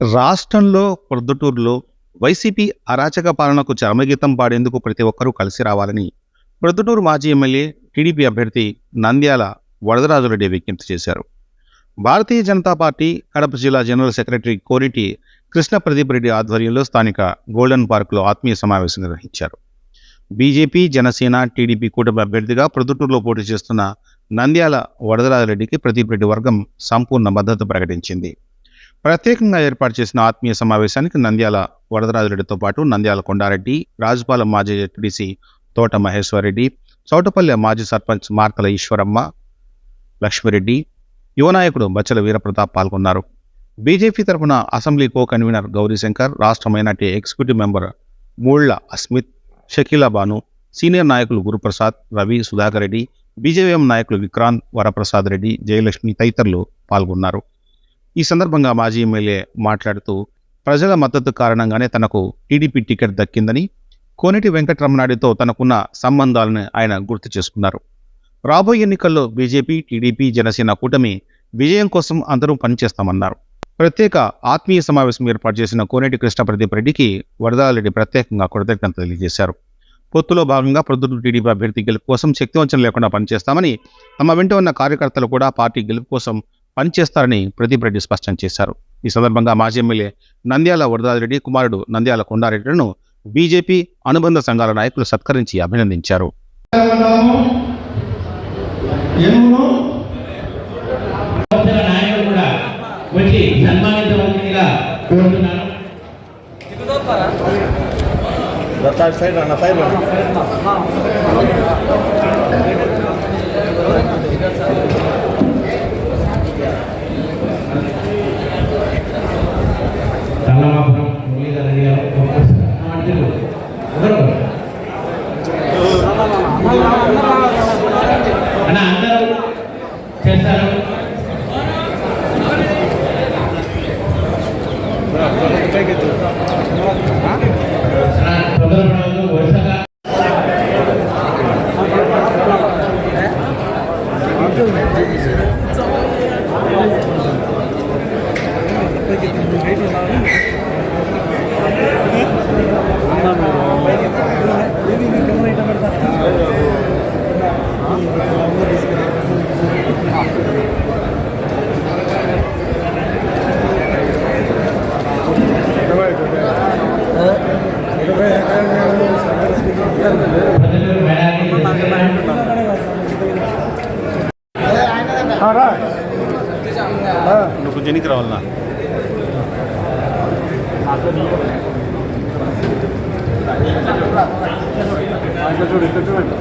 రాష్ట్రంలో ప్రొద్దుటూరులో వైసీపీ అరాచక పాలనకు చరమగీతం పాడేందుకు ప్రతి ఒక్కరూ కలిసి రావాలని ప్రొద్దుటూరు మాజీ ఎమ్మెల్యే టీడీపీ అభ్యర్థి నంద్యాల వరదరాజురెడ్డి విజ్ఞప్తి చేశారు. భారతీయ జనతా పార్టీ కడప జిల్లా జనరల్ సెక్రటరీ కోరిటి కృష్ణ ప్రదీప్ రెడ్డి ఆధ్వర్యంలో స్థానిక గోల్డెన్ పార్కులో ఆత్మీయ సమావేశం నిర్వహించారు. బీజేపీ జనసేన టీడీపీ కూటమి అభ్యర్థిగా ప్రొద్దుటూరులో పోటీ చేస్తున్న నంద్యాల వరదరాజరెడ్డికి ప్రదీప్ రెడ్డి వర్గం సంపూర్ణ మద్దతు ప్రకటించింది. ప్రత్యేకంగా ఏర్పాటు చేసిన ఆత్మీయ సమావేశానికి నంద్యాల వరదరాజురెడ్డితో పాటు నంద్యాల కొండారెడ్డి రాజపాలెం మాజీ జడ్పీడీసీ తోట మహేశ్వరరెడ్డి చౌటపల్లె మాజీ సర్పంచ్ మార్కల ఈశ్వరమ్మ లక్ష్మిరెడ్డి యువనాయకుడు బచ్చల వీరప్రతాప్ పాల్గొన్నారు. బీజేపీ తరఫున అసెంబ్లీ కో కన్వీనర్ గౌరీశంకర్ రాష్ట్ర minority executive member మూళ్ళ Asmith Shakeela Banu senior నాయకులు గురుప్రసాద్ రవి సుధాకర్ రెడ్డి బీజేఎం నాయకులు విక్రాంత్ వరప్రసాద్ రెడ్డి జయలక్ష్మి తదితరులు పాల్గొన్నారు. ఈ సందర్భంగా మాజీ ఎమ్మెల్యే మాట్లాడుతూ ప్రజల మద్దతు కారణంగానే తనకు టీడీపీ టికెట్ దక్కిందని కోనేటి వెంకటరమణాడితో తనకున్న సంబంధాలను ఆయన గుర్తు చేసుకున్నారు. రాబోయే ఎన్నికల్లో బీజేపీ టీడీపీ జనసేన కూటమి విజయం కోసం అందరూ పనిచేస్తామన్నారు. ప్రత్యేక ఆత్మీయ సమావేశం ఏర్పాటు చేసిన కోనేటి కృష్ణ ప్రదీప్ రెడ్డికి వరదారెడ్డి ప్రత్యేకంగా కృతజ్ఞత తెలియజేశారు. పొత్తులో భాగంగా ప్రొద్దుడు టీడీపీ అభ్యర్థి గెలుపు కోసం శక్తివంచన లేకుండా పనిచేస్తామని తమ వెంట ఉన్న కార్యకర్తలు కూడా పార్టీ గెలుపు కోసం పనిచేస్తారని ప్రదీప్ రెడ్డి స్పష్టం చేశారు. ఈ సందర్భంగా మాజీ ఎమ్మెల్యే నంద్యాల వరదారెడ్డి కుమారుడు నంద్యాల కొండారెడ్డిలను బీజేపీ అనుబంధ సంఘాల నాయకులు సత్కరించి అభినందించారు. సైడ్ అన్న సైడ్ తల్లమాపురం మురళీధర్ రెడ్డి గారు మాట్లాడు ఎవరు అన్న అందరూ చేస్తారు. అన్న, తొందరపడవద్దు వరుసగా ప్రజలు మేడాన్ని నువ్వు కొంచెం ఎన్నికి రావాలన్నా ഇട്ടിട്ട് വേണ്ട